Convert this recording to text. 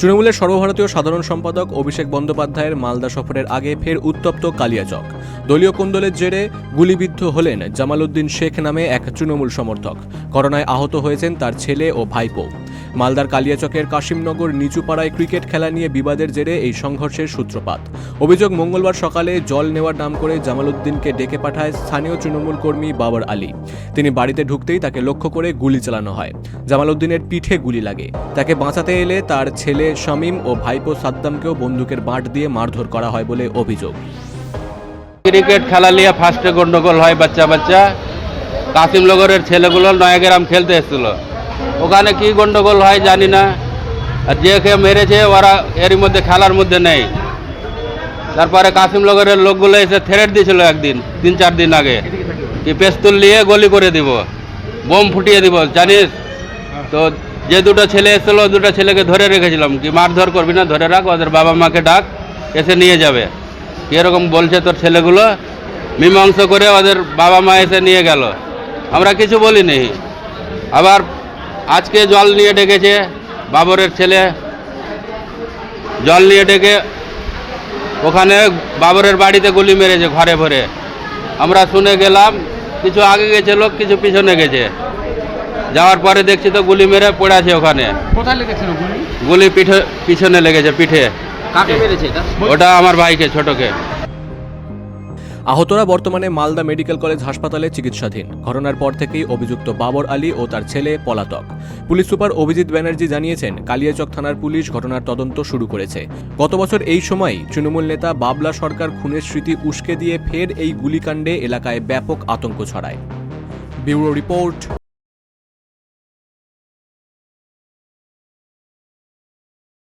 তৃণমূলের সর্বভারতীয় সাধারণ সম্পাদক অভিষেক বন্দ্যোপাধ্যায়ের মালদা সফরের আগে ফের উত্তপ্ত কালিয়াচক। দলীয় কুন্দলের জেরে গুলিবিদ্ধ হলেন জামালউদ্দিন শেখ নামে এক তৃণমূল সমর্থক। করোনায় আহত হয়েছেন তার ছেলে ও ভাইপো। মালদার কালিয়াচকের কাশিমনগর নিচুপাড়ায় ক্রিকেট খেলা নিয়ে বিবাদের জেরে এই সংঘর্ষের সূত্রপাত। অভিযোগ মঙ্গলবার সকালে জল নেওয়ার নাম করে জামালউদ্দিনকে ডেকে পাঠায় স্থানীয় তৃণমূল কর্মী বাবর আলী। তিনি বাড়িতে ঢুকতেই তাকে লক্ষ্য করে গুলি চালানো হয়। জামালউদ্দিনের পিঠে গুলি লাগে। তাকে বাঁচাতে এলে তার ছেলে শামীম ও ভাইপো সাদ্দামকেও বন্দুকের বাঁট দিয়ে মারধর করা হয় বলে অভিযোগ। ক্রিকেট খেলা নিয়ে ফার্স্টে গন্ডগোল হয় বাচ্চা বাচ্চা কাসিমনগরের ছেলেগুলো নয়াগ্রাম খেলতে এসেছিল। ওখানে কি গন্ডগোল হয় জানি না। আর যে খেয়ে মেরেছে ওরা এরই মধ্যে খেলার মধ্যে নেই। তারপরে কাসিমনগরের লোকগুলো এসে থেরেট দিয়েছিল একদিন, তিন চার দিন আগে, কি পেস্তুল নিয়ে গলি করে দিব, বোম ফুটিয়ে দিব, জানিস? তো যে দুটো ছেলে এসেছিল দুটো ছেলেকে ধরে রেখেছিলাম। কি মারধর করবি না, ধরে রাখ, ওদের বাবা মাকে ডাক, এসে নিয়ে যাবে। এরকম বলছে তোর ছেলেগুলো? মীমাংস করে ওদের বাবা মা এসে নিয়ে গেল। আমরা কিছু বলিনি। আবার আজকে জল নিয়ে ডেকেছে বাবরের ছেলে। জল নিয়ে ডেকে ওখানে বাবরের বাড়িতে গুলি মেরেছে ঘরে ভরে। আমরা শুনে গেলাম কিছু আগে গেছে লোক কিছু পিছনে গেছে। যাওয়ার পরে দেখছি তো গুলি মেরে পড়ে আছে ওখানে। কোথায় লেগেছিল গুলি? গুলি পিঠে পিছনে লেগেছে পিঠে। কাকে মেরেছে ওটা আমার ভাইকে ছোটকে। আহতরা বর্তমানে মালদা মেডিকেল কলেজ হাসপাতালে চিকিৎসাধীন। ঘটনার পর থেকেই অভিযুক্ত বাবর আলী ও তার ছেলে পলাতক। পুলিশ সুপার অভিজিৎ ব্যানার্জি জানিয়েছেন, কালিয়াচক থানার পুলিশ ঘটনার তদন্ত শুরু করেছে। গত বছর এই সময় তৃণমূল নেতা বাবলা সরকার খুনের স্মৃতি উস্কে দিয়ে ফের এই গুলিকাণ্ডে এলাকায় ব্যাপক আতঙ্ক ছড়ায়। Bureau report